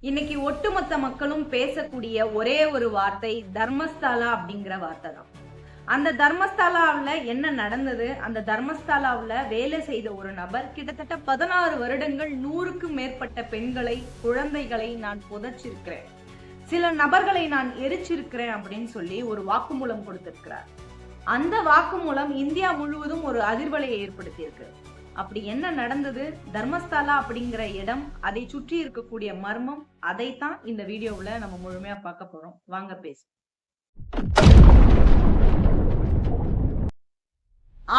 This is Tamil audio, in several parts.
இன்னைக்கு ஒட்டுமொத்த மக்களும் பேசக்கூடிய ஒரே ஒரு வார்த்தை தர்மஸ்தாலா அப்படிங்கிற வார்த்தை தான். அந்த தர்மஸ்தாலாவில் என்ன நடந்தது? அந்த தர்மஸ்தாலாவில் வேலை செய்த ஒரு நபர் கிட்டத்தட்ட பதினாறு வருடங்கள் நூறுக்கும் மேற்பட்ட பெண்களை குழந்தைகளை நான் புதைச்சிருக்கிறேன். சில நபர்களை நான் எரிச்சிருக்கிறேன் அப்படின்னு சொல்லி ஒரு வாக்குமூலம் கொடுத்திருக்கிறார். அந்த வாக்குமூலம் இந்தியா முழுவதும் ஒரு அதிர்வலையை ஏற்படுத்தியிருக்கு. அப்படி என்ன நடந்தது? தர்மஸ்தாலா அப்படிங்கிற இடம் அதை சுற்றி இருக்கக்கூடிய மர்மம் அதைத்தான் இந்த வீடியோவில் நம்ம முழுமையா பார்க்க போறோம். வாங்க பேச.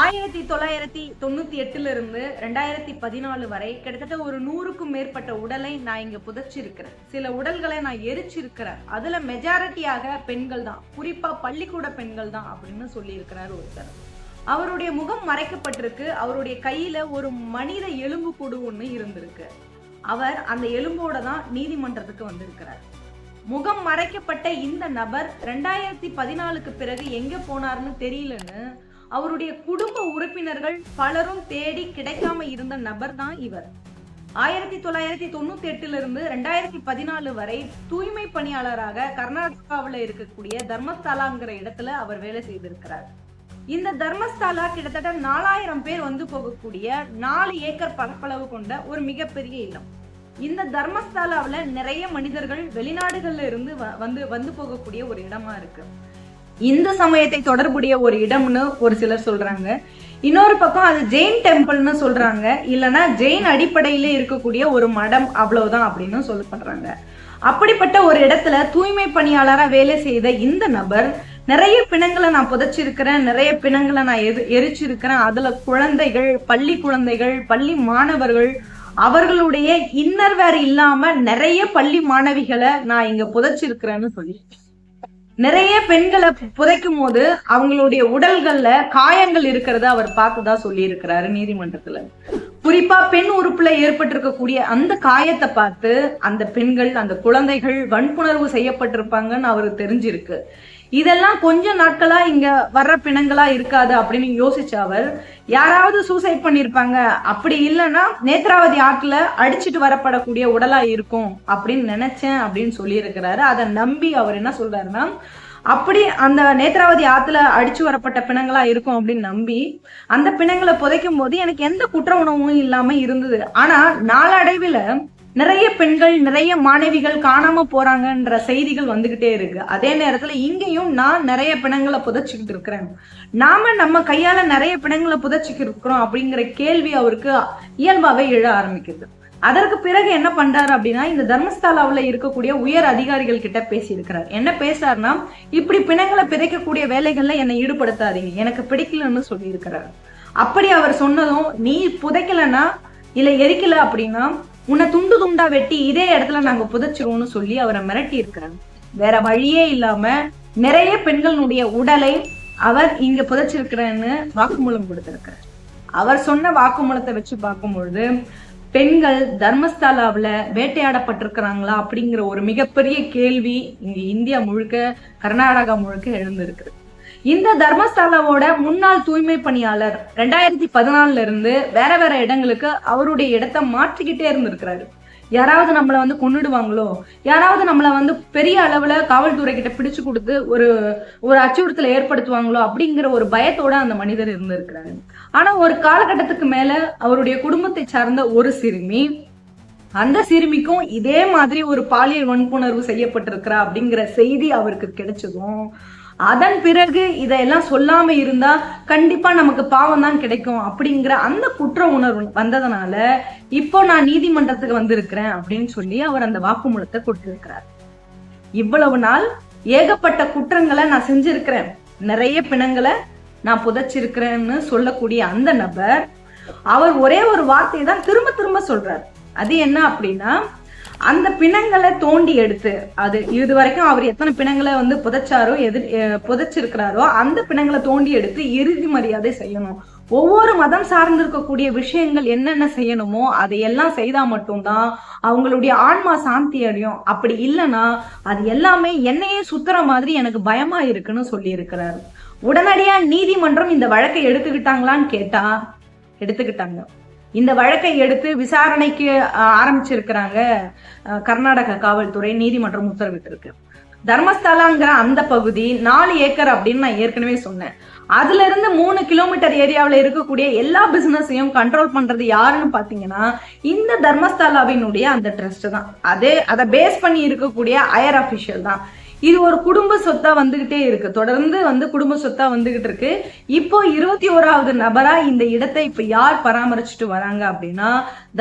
ஆயிரத்தி தொள்ளாயிரத்தி தொண்ணூத்தி எட்டுல இருந்து ரெண்டாயிரத்தி பதினாலு வரை கிட்டத்தட்ட ஒரு நூறுக்கும் மேற்பட்ட உடலை நான் இங்க புதைச்சிருக்கிறேன். சில உடல்களை நான் எரிச்சிருக்கிறேன். அதுல மெஜாரிட்டியாக பெண்கள் தான். குறிப்பா பள்ளிக்கூட பெண்கள் தான் அப்படின்னு சொல்லியிருக்கிறார் ஒருத்தர். அவருடைய முகம் மறைக்கப்பட்டிருக்கு. அவருடைய கையில ஒரு மனித எலும்பு கூடு ஒண்ணு இருந்திருக்கு. அவர் அந்த எலும்போட தான் நீதிமன்றத்துக்கு வந்திருக்கிறார். முகம் மறைக்கப்பட்ட இந்த நபர் ரெண்டாயிரத்தி பதினாலுக்கு பிறகு எங்க போனார்னு தெரியலன்னு அவருடைய குடும்ப உறுப்பினர்கள் பலரும் தேடி கிடைக்காம இருந்த நபர் தான் இவர். ஆயிரத்தி தொள்ளாயிரத்தி தொண்ணூத்தி எட்டுல இருந்து ரெண்டாயிரத்தி பதினாலு வரை தூய்மை பணியாளராக கர்நாடகாவில் இருக்கக்கூடிய தர்மஸ்தலாங்கிற இடத்துல அவர் வேலை செய்திருக்கிறார். இந்த தர்மஸ்தாலா கிட்டத்தட்ட நாலாயிரம் பேர் வந்து போகக்கூடிய நாலு ஏக்கர் பரப்பளவு கொண்ட ஒரு மிகப்பெரிய இடம் இந்த தர்மஸ்தாலாவில் நிறைய மனிதர்கள் வெளிநாடுகள்ல இருந்து வ- வந்து வந்து போகக்கூடிய ஒரு இடமா இருக்கு. இந்த சமயத்தை தொடர்புடைய ஒரு இடம்னு ஒரு சிலர் சொல்றாங்க. இன்னொரு பக்கம் அது ஜெயின் டெம்பிள்னு சொல்றாங்க. இல்லைன்னா ஜெயின் அடிப்படையில இருக்கக்கூடிய ஒரு மடம் அவ்வளவுதான் அப்படின்னு சொல்லப்படுறாங்க. அப்படிப்பட்ட ஒரு இடத்துல தூய்மை பணியாளரா வேலை செய்த இந்த நபர் நிறைய பிணங்களை நான் புதைச்சிருக்கிறேன் நிறைய பிணங்களை நான் எரி எரிச்சிருக்கிறேன். அதுல குழந்தைகள் பள்ளி குழந்தைகள் பள்ளி மாணவர்கள் அவர்களுடைய இன்னர் வேர் இல்லாம நிறைய பள்ளி மாணவிகளை நான் இங்க புதைச்சிருக்கிறேன்னு சொல்லி. நிறைய பெண்களை புதைக்கும் போது அவங்களுடைய உடல்கள்ல காயங்கள் இருக்கிறத அவர் பார்த்ததா சொல்லி இருக்கிறாரு நீதிமன்றத்துல. குறிப்பா பெண் உறுப்புல ஏற்பட்டிருக்கக்கூடிய அந்த காயத்தை பார்த்து அந்த பெண்கள் அந்த குழந்தைகள் வன்புணர்வு செய்யப்பட்டிருப்பாங்கன்னு அவருக்கு தெரிஞ்சிருக்கு. இதெல்லாம் கொஞ்ச நாட்களா இங்க வர்ற பிணங்களா இருக்காது அப்படின்னு யோசிச்ச அவர் யாராவது சூசைட் பண்ணிருப்பாங்க. அப்படி இல்லைன்னா நேத்ராவதி ஆற்றுல அடிச்சிட்டு வரப்படக்கூடிய உடலா இருக்கும் அப்படின்னு நினைச்சேன் அப்படின்னு சொல்லியிருக்கிறாரு. அதை நம்பி அவர் என்ன சொல்றாருன்னா அப்படி அந்த நேத்ராவதி ஆத்துல அடிச்சு வரப்பட்ட பிணங்களா இருக்கும் அப்படின்னு நம்பி அந்த பிணங்களை புதைக்கும் போது எனக்கு எந்த குற்ற உணவும் இல்லாம இருந்தது. ஆனா நாளடைவில் நிறைய பெண்கள் நிறைய மாணவிகள் காணாம போறாங்கன்ற செய்திகள் வந்துகிட்டே இருக்கு. அதே நேரத்துல இங்கேயும் நான் நிறைய பிணங்களை புதைச்சிக்கிட்டு இருக்கிறேன். நாம நம்ம கையால நிறைய பிணங்களை புதைச்சிக்கிட்டு இருக்கிறோம் அப்படிங்கிற கேள்வி அவருக்கு இயல்பாவே எழ ஆரம்பிக்குது. அதற்கு பிறகு என்ன பண்றாரு அப்படின்னா இந்த தர்மஸ்தாலாவில் இருக்கக்கூடிய உயர் அதிகாரிகள் கிட்ட பேசியிருக்கிறார். என்ன பேசுறாருன்னா இப்படி பிணங்களை பிதைக்கக்கூடிய வேலைகள்ல என்னை ஈடுபடுத்தாதீங்க. எனக்கு பிடிக்கலன்னு சொல்லியிருக்கிறார். அப்படி அவர் சொன்னதும் நீ புதைக்கலன்னா இல்ல எரிக்கல அப்படின்னா உன்னை துண்டு துண்டா வெட்டி இதே இடத்துல நாங்க புதைச்சிருவோம்னு சொல்லி அவரை மிரட்டி இருக்கிறாங்க வேற வழியே இல்லாம நிறைய பெண்களுடைய உடலை அவர் இங்க புதைச்சிருக்கிறேன்னு வாக்குமூலம் கொடுத்திருக்கிறார். அவர் சொன்ன வாக்குமூலத்தை வச்சு பார்க்கும்பொழுது பெண்கள் தர்மஸ்தாலாவில் வேட்டையாடப்பட்டிருக்கிறாங்களா? அப்படிங்கிற ஒரு மிகப்பெரிய கேள்வி இங்க இந்தியா முழுக்க கர்நாடகா முழுக்க எழுந்திருக்கு இந்த தர்மஸ்தலாவோட முன்னாள் தூய்மை பணியாளர் ரெண்டாயிரத்தி பதினாலுல இருந்து வேற வேற இடங்களுக்கு அவருடைய இடத்தை மாற்றிக்கிட்டே இருந்திருக்கிறாரு. யாராவது நம்மள வந்து கொன்னுடுவாங்களோ யாராவது நம்மள வந்து பெரிய அளவுல காவல்துறை கிட்ட பிடிச்சு கொடுத்து ஒரு ஒரு அச்சுறுத்தலை ஏற்படுத்துவாங்களோ அப்படிங்கிற ஒரு பயத்தோட அந்த மனிதர் இருந்திருக்கிறாரு. ஆனா ஒரு காலகட்டத்துக்கு மேல அவருடைய குடும்பத்தை சார்ந்த ஒரு சிறுமி அந்த சிறுமிக்கும் இதே மாதிரி ஒரு பாலியல் வன்புணர்வு செய்யப்பட்டிருக்கிறா அப்படிங்கிற செய்தி அவருக்கு கிடைச்சதும் அதன் பிறகு இதையெல்லாம் சொல்லாம இருந்தா கண்டிப்பா நமக்கு பாவம் தான் கிடைக்கும் அப்படிங்கிற அந்த குற்ற உணர்வு வந்ததுனால இப்போ நான் நீதிமன்றத்துக்கு வந்திருக்கிறேன் அப்படின்னு சொல்லி அவர் அந்த வாக்குமூலத்தை கொடுத்திருக்கிறார். இவ்வளவு நாள் ஏகப்பட்ட குற்றங்களை நான் செஞ்சிருக்கிறேன். நிறைய பிணங்களை நான் புதைச்சிருக்கிறேன்னு சொல்லக்கூடிய அந்த நபர் அவர் ஒரே ஒரு வார்த்தையை தான் திரும்ப திரும்ப சொல்றார். அது என்ன அப்படின்னா அந்த பிணங்களை தோண்டி எடுத்து அது இது வரைக்கும் அவர் எத்தனை பிணங்களை வந்து புதைச்சாரோ எதிர் புதைச்சிருக்கிறாரோ அந்த பிணங்களை தோண்டி எடுத்து இறுதி மரியாதை செய்யணும். ஒவ்வொரு மதம் சார்ந்திருக்கக்கூடிய விஷயங்கள் என்னென்ன செய்யணுமோ அதையெல்லாம் செய்தா மட்டும்தான் அவங்களுடைய ஆன்மா சாந்தி அடையும். அப்படி இல்லைன்னா அது எல்லாமே என்னையே சுத்துற மாதிரி எனக்கு பயமா இருக்குன்னு சொல்லி இருக்கிறாரு உடனடியா நீதிமன்றம் இந்த வழக்கை எடுத்துக்கிட்டாங்களான்னு கேட்டா எடுத்துக்கிட்டாங்க. இந்த வழக்கை எடுத்து விசாரணைக்கு ஆரம்பிச்சிருக்கிறாங்க கர்நாடக காவல்துறை நீதிமன்றம் உத்தரவிட்டிருக்கு. தர்மஸ்தலாங்கிற அந்த பகுதி நாலு ஏக்கர் அப்படின்னு நான் ஏற்கனவே சொன்னேன். அதுல இருந்து மூணு கிலோமீட்டர் ஏரியாவில் இருக்கக்கூடிய எல்லா பிசினஸையும் கண்ட்ரோல் பண்றது யாருன்னு பாத்தீங்கன்னா இந்த தர்மஸ்தலாவினுடைய அந்த ட்ரஸ்ட் தான். அதே அதை பேஸ் பண்ணி இருக்கக்கூடிய ஹையர் அபிஷியல் தான். இது ஒரு குடும்ப சொத்தா வந்துகிட்டே இருக்கு. தொடர்ந்து வந்து குடும்ப சொத்தா வந்துகிட்டு இருக்கு. இப்போ இருபத்தி ஓராவது நபரா இந்த இடத்தை இப்ப யார் பராமரிச்சுட்டு வராங்க அப்படின்னா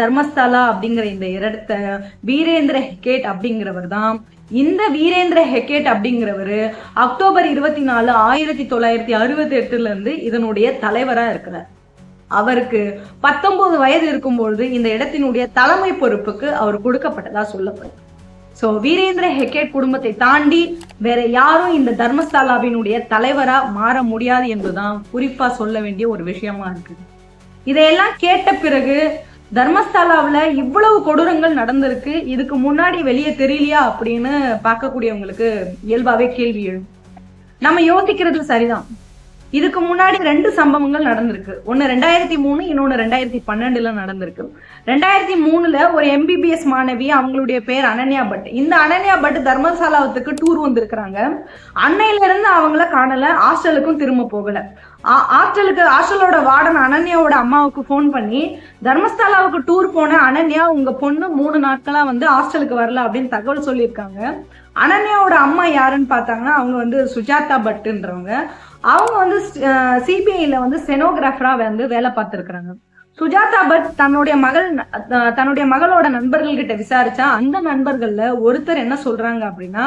தர்மஸ்தலா அப்படிங்கிற இந்த இடத்த வீரேந்திர ஹெகேட் அப்படிங்கிறவர் தான். இந்த வீரேந்திர ஹெக்கேட் அப்படிங்கிறவர் அக்டோபர் இருபத்தி நாலு ஆயிரத்தி தொள்ளாயிரத்தி அறுபத்தி எட்டுல இருந்து இதனுடைய தலைவரா இருக்கிறார். அவருக்கு பத்தொன்பது வயது இருக்கும்பொழுது இந்த இடத்தினுடைய தலைமை பொறுப்புக்கு அவர் கொடுக்கப்பட்டதா சொல்லப்படுது. ஸோ வீரேந்திர ஹெகேட் குடும்பத்தை தாண்டி வேற யாரும் இந்த தர்மசாலாவினுடைய தலைவரா மாற முடியாது என்றுதான் குறிப்பா சொல்ல வேண்டிய ஒரு விஷயமா இருக்கு. இதையெல்லாம் கேட்ட பிறகு தர்மஸ்தலாவில் இவ்வளவு கொடூரங்கள் நடந்திருக்கு இதுக்கு முன்னாடி வெளியே தெரியலையா அப்படின்னு பார்க்கக்கூடியவங்களுக்கு இயல்பாவே கேள்வி எழும். நம்ம யோசிக்கிறது சரிதான். இதுக்கு முன்னாடி ரெண்டு சம்பவங்கள் நடந்திருக்கு. ஒன்னு ரெண்டாயிரத்தி மூணு இன்னொன்னு ரெண்டாயிரத்தி பன்னெண்டுல நடந்திருக்கு. ரெண்டாயிரத்தி மூணுல ஒரு எம்பிபிஎஸ் மாணவி அவங்களுடைய பேர் அனன்யா பட். இந்த அனன்யா பட் தர்மசாலாவத்துக்கு டூர் வந்திருக்கிறாங்க. அன்னையில இருந்து அவங்கள காணல ஹாஸ்டலுக்கும் திரும்ப போகல. ஆ- ஹாஸ்டலுக்கு ஹாஸ்டலோட வார்டன் அனன்யாவோட அம்மாவுக்கு ஃபோன் பண்ணி தர்மஸ்தாலாவுக்கு டூர் போன அனன்யா உங்க பொண்ணு மூணு நாட்களா வந்து ஹாஸ்டலுக்கு வரல அப்படின்னு தகவல் சொல்லியிருக்காங்க. அனன்யாவோட அம்மா யாருன்னு பார்த்தாங்கன்னா அவங்க வந்து சுஜாதா பட்டுன்றவங்க. அவங்க வந்து சிபிஐயில் வந்து செனோகிராஃபராக வந்து வேலை பார்த்துருக்குறாங்க. சுஜாதா பட் தன்னுடைய மகள் தன்னுடைய மகளோட நண்பர்கள்கிட்ட விசாரிச்சா அந்த நண்பர்கள்ல ஒருத்தர் என்ன சொல்றாங்க அப்படின்னா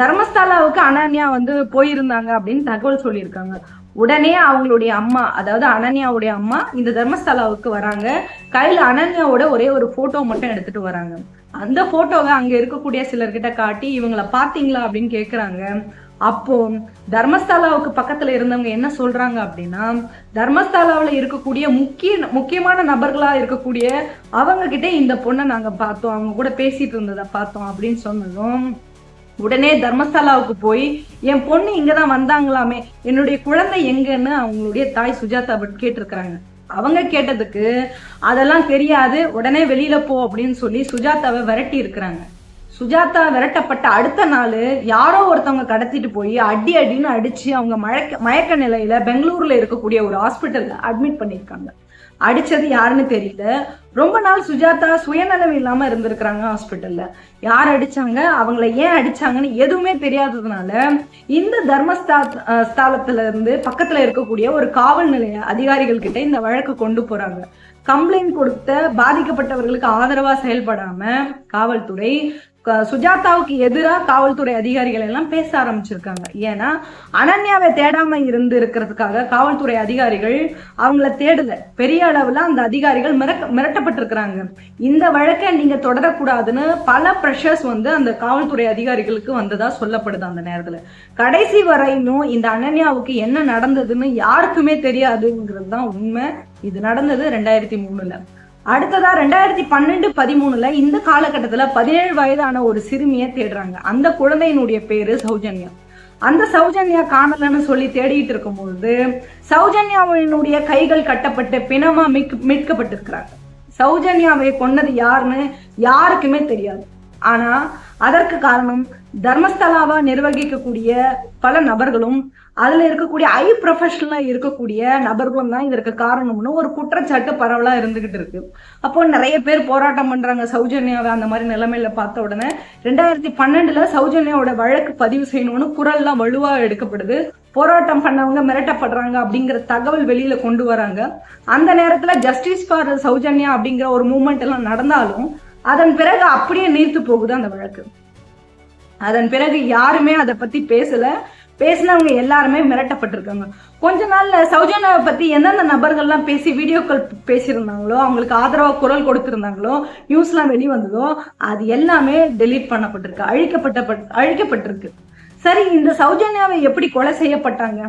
தர்மஸ்தாலாவுக்கு அனன்யா வந்து போயிருந்தாங்க அப்படின்னு தகவல் சொல்லியிருக்காங்க. உடனே அவங்களுடைய அம்மா அதாவது அனன்யாவுடைய அம்மா இந்த தர்மஸ்தலாவுக்கு வராங்க. கையில் அனன்யாவோட ஒரே ஒரு போட்டோ மட்டும் எடுத்துட்டு வராங்க. அந்த போட்டோவை அங்க இருக்கக்கூடிய சிலர்கிட்ட காட்டி இவங்கள பாத்தீங்களா அப்படின்னு கேக்குறாங்க. அப்போ தர்மஸ்தாலாவுக்கு பக்கத்துல இருந்தவங்க என்ன சொல்றாங்க அப்படின்னா தர்மஸ்தாலாவில் இருக்கக்கூடிய முக்கிய முக்கியமான நபர்களா இருக்கக்கூடிய அவங்க கிட்ட இந்த பொண்ணை நாங்க பார்த்தோம். அவங்க கூட பேசிட்டு இருந்ததை பார்த்தோம் அப்படின்னு சொன்னதும் உடனே தர்மஸ்தாலாவுக்கு போய் என் பொண்ணு இங்கதான் வந்தாங்களாமே. என்னுடைய குழந்தை எங்கன்னு அவங்களுடைய தாய் சுஜாதா பட் கேட்டிருக்கிறாங்க. அவங்க கேட்டதுக்கு அதெல்லாம் தெரியாது உடனே வெளியில போ அப்படின்னு சொல்லி சுஜாதாவை விரட்டி இருக்கிறாங்க. சுஜாதா விரட்டப்பட்ட அடுத்த நாள் யாரோ ஒருத்தவங்க கடத்திட்டு போய் அடி அடின்னு அடிச்சு அவங்க மயக்க மயக்க நிலையில பெங்களூர்ல இருக்கக்கூடிய ஒரு ஹாஸ்பிட்டல்ல அட்மிட் பண்ணியிருக்காங்க. அடிச்சது யாருன்னு தெரியல. ரொம்ப நாள் சுஜாதா சுயநலம் இல்லாம இருந்திருக்கிறாங்க ஹாஸ்பிட்டல்ல. யார் அடிச்சாங்க? அவங்கள ஏன் அடிச்சாங்கன்னு எதுவுமே தெரியாததுனால இந்த தர்மஸ்தா அஹ், ஸ்தாலத்துல இருந்து பக்கத்துல இருக்கக்கூடிய ஒரு காவல் நிலைய அதிகாரிகள் கிட்ட இந்த வழக்கு கொண்டு போறாங்க. கம்ப்ளைண்ட் கொடுத்த பாதிக்கப்பட்டவர்களுக்கு ஆதரவா செயல்படாம காவல்துறை சுஜாதாவுக்கு எதிராக காவல்துறை அதிகாரிகள் எல்லாம் பேச ஆரம்பிச்சிருக்காங்க. ஏன்னா அனன்யாவை தேடாம இருந்து இருக்கிறதுக்காக காவல்துறை அதிகாரிகள் அவங்கள தேடல. பெரிய அளவுல அந்த அதிகாரிகள் மிரக்க மிரட்டப்பட்டிருக்கிறாங்க. இந்த வழக்கை நீங்க தொடரக்கூடாதுன்னு பல ப்ரெஷர்ஸ் வந்து அந்த காவல்துறை அதிகாரிகளுக்கு வந்ததா சொல்லப்படுது அந்த நேரத்துல. கடைசி வரையிலும் இந்த அனன்யாவுக்கு என்ன நடந்ததுன்னு யாருக்குமே தெரியாதுங்கிறது தான் உண்மை. இது நடந்தது ரெண்டாயிரத்தி மூணுல. அடுத்ததா ரெண்டாயிரத்தி பன்னெண்டு பதிமூணுல இந்த காலகட்டத்துல பதினேழு வயதான ஒரு சிறுமியை தேடுறாங்க. அந்த குழந்தையினுடைய பேரு சௌஜன்யா. அந்த சௌஜன்யா காணலன்னு சொல்லி தேடிட்டு இருக்கும்பொழுது சௌஜன்யாவினுடைய கைகள் கட்டப்பட்டு பிணமா மீட்க மீட்கப்பட்டிருக்கிறாங்க. சௌஜன்யாவை கொன்னது யாருன்னு யாருக்குமே தெரியாது. ஆனா அதற்கு காரணம் தர்மஸ்தலாவா நிர்வகிக்கக்கூடிய பல நபர்களும் அதுல இருக்கக்கூடிய ஐ ப்ரொஃபஷனலா இருக்கக்கூடிய நபர்களும் தான் இதற்கு காரணம்னு ஒரு குற்றச்சாட்டு பரவலா இருந்துகிட்டு இருக்கு. அப்போ நிறைய பேர் போராட்டம் பண்றாங்க சௌஜன்யாவை அந்த மாதிரி நிலைமையில பார்த்த உடனே ரெண்டாயிரத்தி பன்னெண்டுல சௌஜன்யாவோட வழக்கு பதிவு செய்யணும்னு குரல்லாம் வலுவா எடுக்கப்படுது. போராட்டம் பண்ணவங்க மிரட்டப்படுறாங்க அப்படிங்கிற தகவல் வெளியில கொண்டு வராங்க. அந்த நேரத்துல ஜஸ்டிஸ் ஃபார் சௌஜன்யா அப்படிங்கிற ஒரு மூமெண்ட் எல்லாம் நடந்தாலும் அதன் பிறகு அப்படியே நீர்த்து போகுது அந்த வழக்கு. அதன் பிறகு யாருமே அதை பத்தி பேசல. பேசினவங்க எல்லாருமே மிரட்டப்பட்டிருக்காங்க. கொஞ்ச நாள்ல சௌஜனாவை பத்தி எந்தெந்த நபர்கள்லாம் பேசி வீடியோக்கள் பேசியிருந்தாங்களோ அவங்களுக்கு ஆதரவா குரல் கொடுத்திருந்தாங்களோ நியூஸ்லாம் வெளிவந்ததோ அது எல்லாமே டெலீட் பண்ணப்பட்டிருக்கு. அழிக்கப்பட்ட அழிக்கப்பட்டிருக்கு. சரி இந்த சௌஜன்யாவை எப்படி கொலை செய்யப்பட்டாங்க?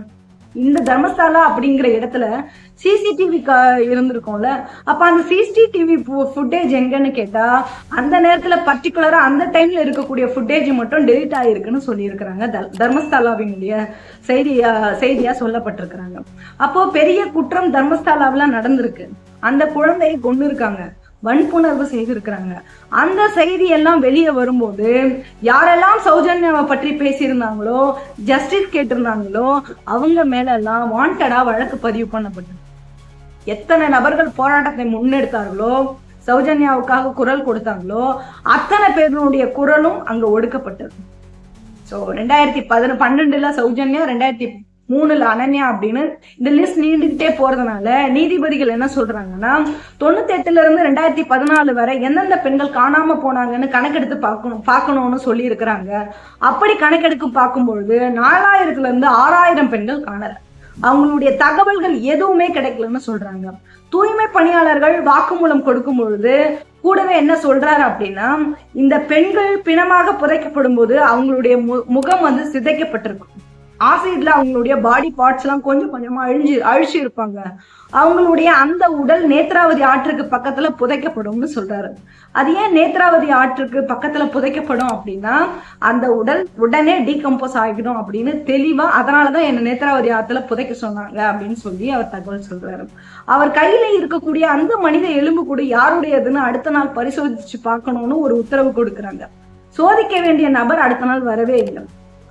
இந்த தர்மஸ்தாலா அப்படிங்கிற இடத்துல சிசிடிவி இருந்திருக்கும்ல. அப்ப அந்த சிசிடிவி ஃபுட்டேஜ் எங்கன்னு கேட்டா அந்த நேரத்துல பர்டிகுலரா அந்த டைம்ல இருக்கக்கூடிய ஃபுட்டேஜ் மட்டும் டெலிட் ஆயிருக்குன்னு சொல்லியிருக்கிறாங்க. த- தர்மஸ்தாலாவினுடைய செய்தியா செய்தியா சொல்லப்பட்டிருக்கிறாங்க. அப்போ பெரிய குற்றம் தர்மஸ்தாலாவில நடந்திருக்கு. அந்த குழந்தையை கொண்டு இருக்காங்க வன்புணர்வு செய்திருக்கிறாங்க. அந்த செய்தி எல்லாம் வெளியே வரும்போது யாரெல்லாம் சௌஜன்யாவை பற்றி பேசியிருந்தாங்களோ ஜஸ்டிஸ் கேட்டிருந்தாங்களோ அவங்க மேல எல்லாம் வாண்டடா வழக்கு பதிவு பண்ணப்பட்டது. எத்தனை நபர்கள் போராட்டத்தை முன்னெடுத்தார்களோ சௌஜன்யாவுக்காக குரல் கொடுத்தாங்களோ அத்தனை பேருடைய குரலும் அங்க ஒடுக்கப்பட்டது. ஸோ ரெண்டாயிரத்தி பதின பன்னெண்டுல சௌஜன்யா ரெண்டாயிரத்தி மூணுல அனன்யா அப்படின்னு இந்த லிஸ்ட் நீண்டுகிட்டே போறதுனால நீதிபதிகள் என்ன சொல்றாங்கன்னா தொண்ணூத்தி எட்டுல இருந்து ரெண்டாயிரத்தி பதினாலு வரை எந்தெந்த பெண்கள் காணாம போனாங்கன்னு கணக்கெடுத்து பார்க்கணும் பார்க்கணும்னு சொல்லி இருக்கிறாங்க அப்படி கணக்கெடுக்க பார்க்கும்பொழுது நாலாயிரத்துல இருந்து ஆறாயிரம் பெண்கள் காணல. அவங்களுடைய தகவல்கள் எதுவுமே கிடைக்கலன்னு சொல்றாங்க. தூய்மை பணியாளர்கள் வாக்குமூலம் கொடுக்கும் பொழுது கூடவே என்ன சொல்றாரு அப்படின்னா இந்த பெண்கள் பிணமாக புதைக்கப்படும் போது அவங்களுடைய மு- முகம் வந்து சிதைக்கப்பட்டிருக்கும். ஆசிட்ல அவங்களுடைய பாடி பார்ட்ஸ் எல்லாம் கொஞ்சம் கொஞ்சமா அழிஞ்சு அழிச்சு இருப்பாங்க. அவங்களுடைய அந்த உடல் நேத்ராவதி ஆற்றுக்கு பக்கத்துல புதைக்கப்படும்னு சொல்றாரு. அது ஏன் நேத்ராவதி ஆற்றுக்கு பக்கத்துல புதைக்கப்படும் அப்படின்னா அந்த உடல் உடனே டீகம்போஸ் ஆகிடும் அப்படின்னு தெளிவா அதனாலதான் என்ன நேத்ராவதி ஆற்றுல புதைக்க சொன்னாங்க அப்படின்னு சொல்லி அவர் தகவல் சொல்றாரு. அவர் கையில இருக்கக்கூடிய அந்த மனித எலும்பு கூட யாருடையதுன்னு அடுத்த நாள் பரிசோதிச்சு பார்க்கணும்னு ஒரு உத்தரவு கொடுக்குறாங்க. சோதிக்க வேண்டிய நபர் அடுத்த நாள் வரவே இல்லை.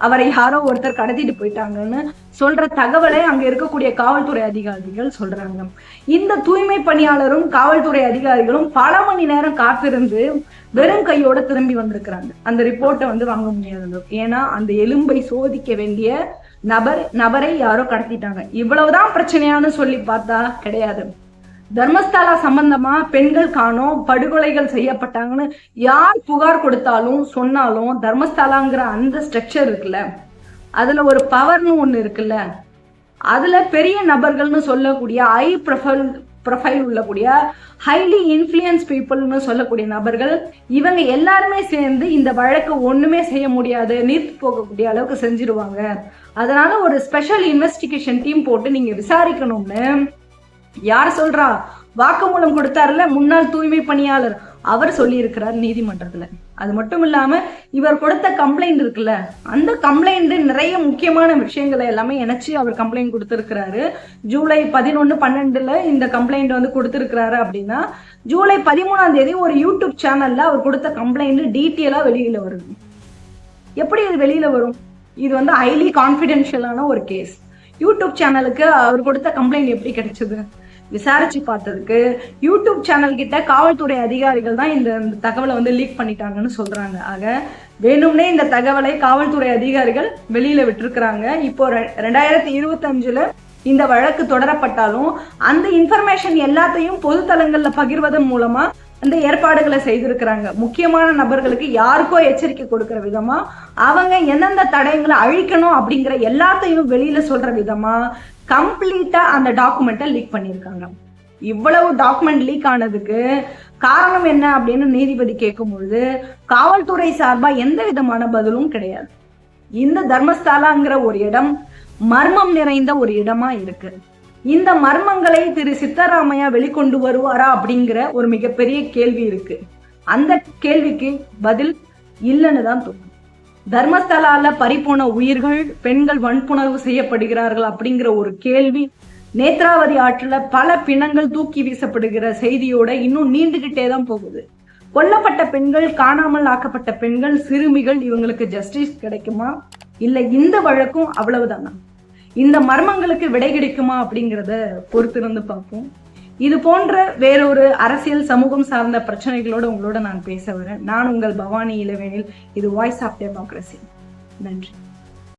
அவரை யாரோ ஒருத்தர் கடத்திட்டு போயிட்டாங்கன்னு சொல்ற தகவலை அங்க இருக்கக்கூடிய காவல்துறை அதிகாரிகள் சொல்றாங்க. இந்த தூய்மை பணியாளரும் காவல்துறை அதிகாரிகளும் பல மணி நேரம் காத்திருந்து வெறும் கையோட திரும்பி வந்திருக்கிறாங்க. அந்த ரிப்போர்ட்டை வந்து வாங்க முடியாது ஏன்னா அந்த எலும்பை சோதிக்க வேண்டிய நபர் நபரை யாரோ கடத்திட்டாங்க. இவ்வளவுதான் பிரச்சனையான்னு சொல்லி பார்த்தா கிடையாது. தர்மஸ்தாலா சம்பந்தமா பெண்கள் காணோம் படுகொலைகள் செய்யப்பட்டாங்கன்னு யார் புகார் கொடுத்தாலும் சொன்னாலும் தர்மஸ்தாலாங்கிற அந்த ஸ்ட்ரக்சர் இருக்குல்ல அதுல ஒரு பவர்னு ஒண்ணு இருக்குல்ல அதுல பெரிய நபர்கள்னு சொல்லக்கூடிய ஐ ப்ரொஃபைல் ப்ரொஃபைல் உள்ளக்கூடிய ஹைலி இன்ஃப்ளூயன்ஸ் பீப்புள்னு சொல்லக்கூடிய நபர்கள் இவங்க எல்லாருமே சேர்ந்து இந்த வழக்கு ஒண்ணுமே செய்ய முடியாது நீர்த்து போகக்கூடிய அளவுக்கு செஞ்சிருவாங்க. அதனால ஒரு ஸ்பெஷல் இன்வெஸ்டிகேஷன் டீம் போட்டு நீங்க விசாரிக்கணும்னு யார் சொல்றா? வாக்குமூலம் கொடுத்தாருல முன்னாள் தூய்மை பணியாளர். அவர் சொல்லியிருக்கிறார் நீதிமன்றத்துல. அது மட்டும் இல்லாம இவர் கொடுத்த கம்ப்ளைண்ட் இருக்குல்ல அந்த கம்ப்ளைண்ட் நிறைய முக்கியமான விஷயங்களை எல்லாமே இணைச்சு அவர் கம்ப்ளைண்ட் கொடுத்திருக்கிறாரு. ஜூலை பதினொன்னு பன்னெண்டுல இந்த கம்ப்ளைண்ட் வந்து கொடுத்திருக்கிறாரு அப்படின்னா ஜூலை பதிமூணாம் தேதி ஒரு யூடியூப் சேனல்ல அவர் கொடுத்த கம்ப்ளைண்ட் டீட்டெயிலா வெளியில வருது. எப்படி இது வெளியில வரும்? இது வந்து ஹைலி கான்ஃபிடென்ஷியலான ஒரு கேஸ் யூடியூப் சேனலுக்கு அவர் கொடுத்த கம்ப்ளைண்ட் எப்படி கிடைச்சது? விசாரிச்சு பார்த்ததுக்கு யூடியூப் சேனல் கிட்ட காவல்துறை அதிகாரிகள் தான் இந்த தகவலை வந்து லீக் பண்ணிட்டாங்கன்னு சொல்றாங்க. ஆக வேணும்னே இந்த தகவலை காவல்துறை அதிகாரிகள் வெளியில விட்டுருக்குறாங்க. இப்போ ரெ- ரெண்டாயிரத்தி இருபத்தஞ்சுல இந்த வழக்கு தொடரப்பட்டாலும் அந்த இன்ஃபர்மேஷன் எல்லாத்தையும் பொது தளங்கள்ல பகிர்வதன் மூலமா அந்த ஏற்பாடுகளை செய்திருக்கிறாங்க. முக்கியமான நபர்களுக்கு யாருக்கோ எச்சரிக்கை கொடுக்கிற விதமா அவங்க எந்தெந்த தடயங்களை அழிக்கணும் அப்படிங்கிற எல்லாத்தையும் வெளியில சொல்ற விதமா கம்ப்ளீட்டா அந்த டாக்குமெண்ட்டை லீக் பண்ணியிருக்காங்க. இவ்வளவு டாக்குமெண்ட் லீக் ஆனதுக்கு காரணம் என்ன அப்படின்னு நீதிபதி கேட்கும் பொழுது காவல்துறை சார்பா எந்த விதமான பதிலும் கிடையாது. இந்த தர்மஸ்தாலாங்கிற ஒரு இடம் மர்மம் நிறைந்த ஒரு இடமா இருக்கு. இந்த மர்மங்களை திரு சித்தராமையா வெளிக்கொண்டு வருவாரா அப்படிங்கிற ஒரு மிகப்பெரிய கேள்வி இருக்கு. அந்த கேள்விக்கு பதில் இல்லைன்னு தான் தோணும். தர்மஸ்தலால பறிப்போன உயிர்கள் பெண்கள் வன்புணர்வு செய்யப்படுகிறார்கள் அப்படிங்கிற ஒரு கேள்வி நேத்ராவதி ஆற்றுல பல பிணங்கள் தூக்கி வீசப்படுகிற செய்தியோட இன்னும் நீண்டுகிட்டே தான் போகுது. கொல்லப்பட்ட பெண்கள் காணாமல் ஆக்கப்பட்ட பெண்கள் சிறுமிகள் இவங்களுக்கு ஜஸ்டிஸ் கிடைக்குமா? இல்ல இந்த வழக்கும் அவ்வளவுதானா? இந்த மர்மங்களுக்கு விடை கிடைக்குமா அப்படிங்கிறத பொறுத்திருந்து பார்ப்போம். இது போன்ற வேறொரு அரசியல் சமூகம் சார்ந்த பிரச்சனைகளோட உங்களோட நான் பேச வரேன். நான் உங்கள் பவானி இளவேனில் இது வாய்ஸ் ஆஃப் டெமோக்ரஸி நன்றி.